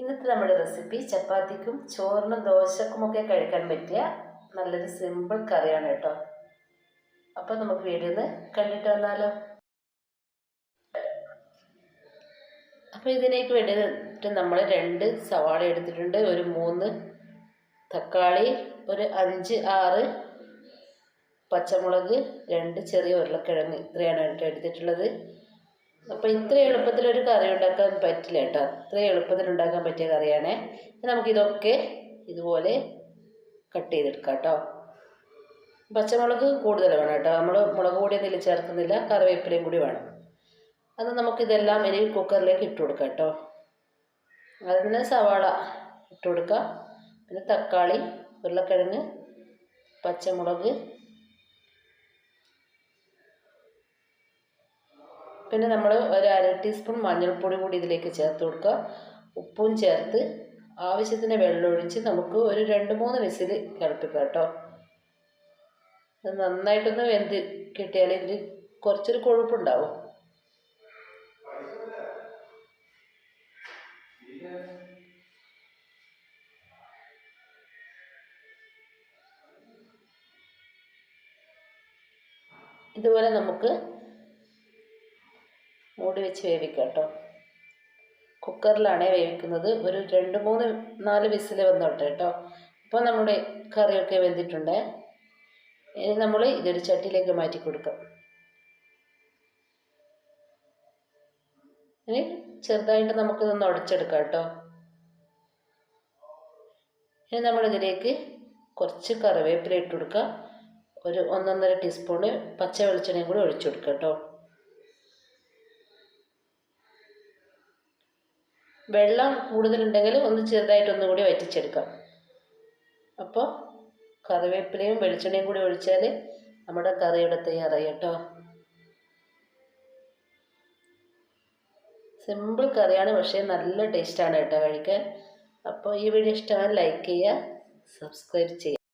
ഇന്നത്തെ നമ്മുടെ റെസിപ്പി ചപ്പാത്തിക്കും ചോറിനും ദോശക്കുമൊക്കെ കഴിക്കാൻ പറ്റിയ നല്ലൊരു സിമ്പിൾ കറിയാണ് കേട്ടോ. അപ്പോൾ നമുക്ക് വീഡിയോ ഒന്ന് കണ്ടിട്ട് വന്നാലോ. അപ്പോൾ ഇതിനേക്ക് വേണ്ടിയിട്ട് നമ്മൾ രണ്ട് സവാള എടുത്തിട്ടുണ്ട്. ഒരു മൂന്ന് തക്കാളി ഒരു അഞ്ച് ആറ് പച്ചമുളക് രണ്ട് ചെറിയ ഉരുളക്കിഴങ്ങ് ഇത്രയാണ് എടുത്തിട്ടുള്ളത്. അപ്പോൾ ഇത്ര എളുപ്പത്തിൽ ഒരു കറി ഉണ്ടാക്കാൻ പറ്റില്ല കേട്ടോ. അത്ര എളുപ്പത്തിൽ ഉണ്ടാക്കാൻ പറ്റിയ കറിയാണേ. നമുക്കിതൊക്കെ ഇതുപോലെ കട്ട് ചെയ്തെടുക്കാം കേട്ടോ. പച്ചമുളക് കൂടുതൽ വേണം കേട്ടോ. നമ്മൾ മുളക് പൊടി ചേർക്കുന്നില്ല. കറിവേപ്പിലയും കൂടി വേണം. അത് നമുക്കിതെല്ലാം ഇനി കുക്കറിലേക്ക് ഇട്ട് കൊടുക്കാം കേട്ടോ. അതിന് സവാള ഇട്ട് കൊടുക്കാം. പിന്നെ തക്കാളി ഉരുളക്കിഴങ്ങ് പച്ചമുളക് പിന്നെ നമ്മൾ ഒരു അര ടീസ്പൂൺ മഞ്ഞൾപ്പൊടി കൂടി ഇതിലേക്ക് ചേർത്ത് കൊടുക്കുക. ഉപ്പും ചേർത്ത് ആവശ്യത്തിന് വെള്ളമൊഴിച്ച് നമുക്ക് ഒരു രണ്ട് മൂന്ന് വിസിൽ തിളപ്പിക്കാം കേട്ടോ. നന്നായിട്ടൊന്ന് വെന്ത് കിട്ടിയാൽ ഇതിൽ കുറച്ചൊരു കൊഴുപ്പുണ്ടാവും. ഇതുപോലെ നമുക്ക് മൂടി വെച്ച് വേവിക്കുക കേട്ടോ. കുക്കറിലാണ് വേവിക്കുന്നത്. ഒരു രണ്ട് മൂന്ന് നാല് വിസിൽ വന്നോട്ടെ കേട്ടോ. അപ്പോൾ നമ്മുടെ കറിയൊക്കെ വെന്തിട്ടുണ്ട്. ഇനി നമ്മൾ ഇതൊരു ചട്ടിയിലേക്ക് മാറ്റി കൊടുക്കാം. ഇനി ചെറുതായിട്ട് നമുക്കിതൊന്ന് ഉടച്ചെടുക്കാം കേട്ടോ. ഇനി നമ്മളിതിലേക്ക് കുറച്ച് കറിവേപ്പില ഇട്ട് കൊടുക്കുക ഒരു ഒന്നൊന്നര ടീസ്പൂണ് പച്ച വെളിച്ചെണ്ണയും കൂടി ഒഴിച്ചു കൊടുക്കുക കേട്ടോ. വെള്ളം കൂടുതലുണ്ടെങ്കിൽ ഒന്ന് ചെറുതായിട്ട് ഒന്നും കൂടി വറ്റിച്ചെടുക്കാം. അപ്പോൾ കറിവേപ്പിലയും വെളിച്ചെണ്ണയും കൂടി ഒഴിച്ചാൽ നമ്മുടെ കറി ഇവിടെ തയ്യാറായി കേട്ടോ. സിമ്പിൾ കറിയാണ് പക്ഷേ നല്ല ടേസ്റ്റാണ് കേട്ടോ കഴിക്കാൻ. അപ്പോൾ ഈ വീഡിയോ ഇഷ്ടമായി ലൈക്ക് ചെയ്യുക സബ്സ്ക്രൈബ് ചെയ്യുക.